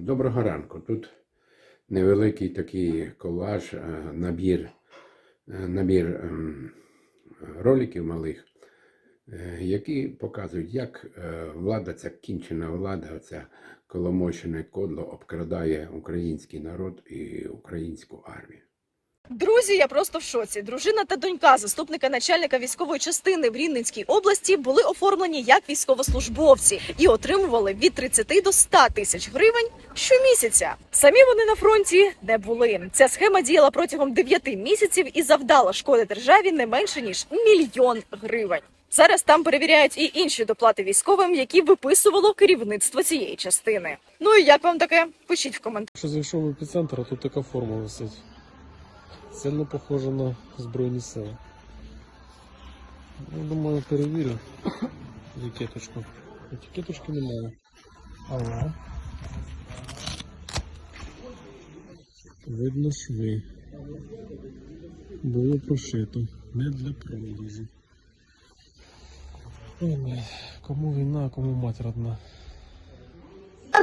Доброго ранку. Тут невеликий такий колаж, е, набір, е, набір ем, роликів малих, е, які показують, як влада, ця кінчена влада, ця коломощене кодло обкрадає український народ і українську армію. Друзі, я просто в шоці. Дружина та донька заступника начальника військової частини в Рівненській області були оформлені як військовослужбовці і отримували від 30 до 100 тисяч гривень щомісяця. Самі вони на фронті не були. Ця схема діяла протягом 9 місяців і завдала шкоди державі не менше ніж мільйон гривень. Зараз там перевіряють і інші доплати військовим, які виписувало керівництво цієї частини. Ну і як вам таке? Пишіть в коментарях. Що зайшов в епіцентр, а тут така форма висить. Сильно похожа на Збройні сили. Ну, думаю, перевірю етикеточку. Етикеточки немає. Але. Видно шви. Було прошито. Не для продажу. Кому війна, кому мать родна.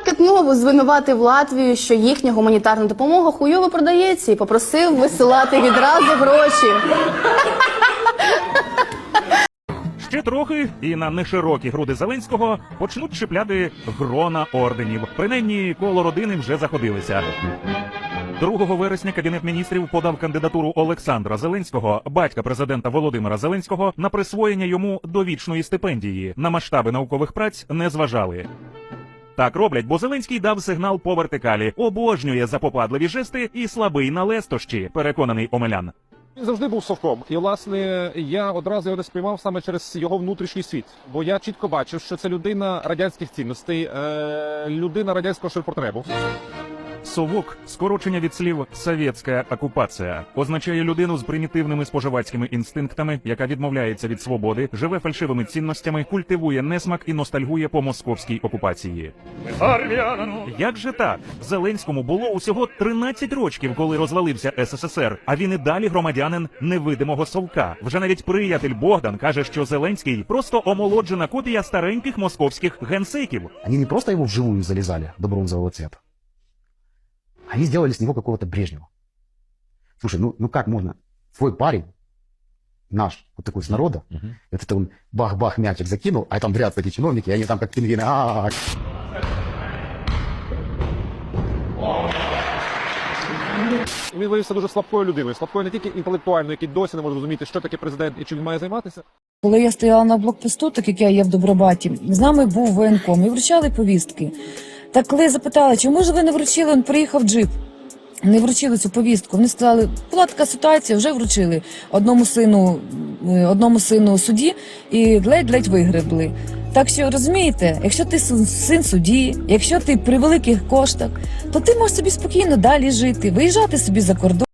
Маркет мову звинуватив Латвію, що їхня гуманітарна допомога хуйово продається і попросив висилати відразу гроші. Ще трохи, і на неширокі груди Зеленського почнуть чіпляти грона орденів. Принаймні, коло родини вже заходилися. 2 вересня Кабінет міністрів подав кандидатуру Олександра Зеленського, батька президента Володимира Зеленського, на присвоєння йому довічної стипендії. На масштаби наукових праць не зважали. Так роблять, бо Зеленський дав сигнал по вертикалі, обожнює запопадливі жести і слабий на лестощі, переконаний Омелян. Він завжди був совком. І власне я одразу його не сприймав саме через його внутрішній світ. Бо я чітко бачив, що це людина радянських цінностей, е, людина радянського ширпотребу. Совок скорочення від слів «совєтська окупація осозначає людину з примітивними споживацькими інстинктами, яка відмовляється від свободи, живе фальшивими цінностями, культивує несмак і ностальгує по московській окупації. Як же так? Зеленському було усього 13 років, коли розвалився СССР, а він і далі громадянин невидимого совка. Вже навіть приятель Богдан каже, що Зеленський просто омолоджена копія стареньких московських генсеків. Они не просто его вживую залезали до бронзового цвета. Они сделали с него какого-то Брежнева. Слушай, ну, ну как можно? Твой парень, наш, вот такой с народа, вот это он бах-бах мячик закинул, а там в ряд эти чиновники, и они там как пингвины. А-а-а. І він виявився дуже слабкою людиною. Слабкою не тільки інтелектуально, який досі не може зрозуміти, що таке президент і чим він має займатися. Коли я стояла на блокпосту, так як я є в Добробаті, з нами був воєнком і вручали повістки. Так коли запитали, чому ж ви не вручили, він приїхав джип. Не вручили цю повістку. Вони сказали, була така ситуація, вже вручили одному сину, е, одному сину судді і ледь-ледь вигребли. Так що розумієте, якщо ти син судді, якщо ти при великих коштах, то ти можеш собі спокійно далі жити, виїжджати собі за кордон.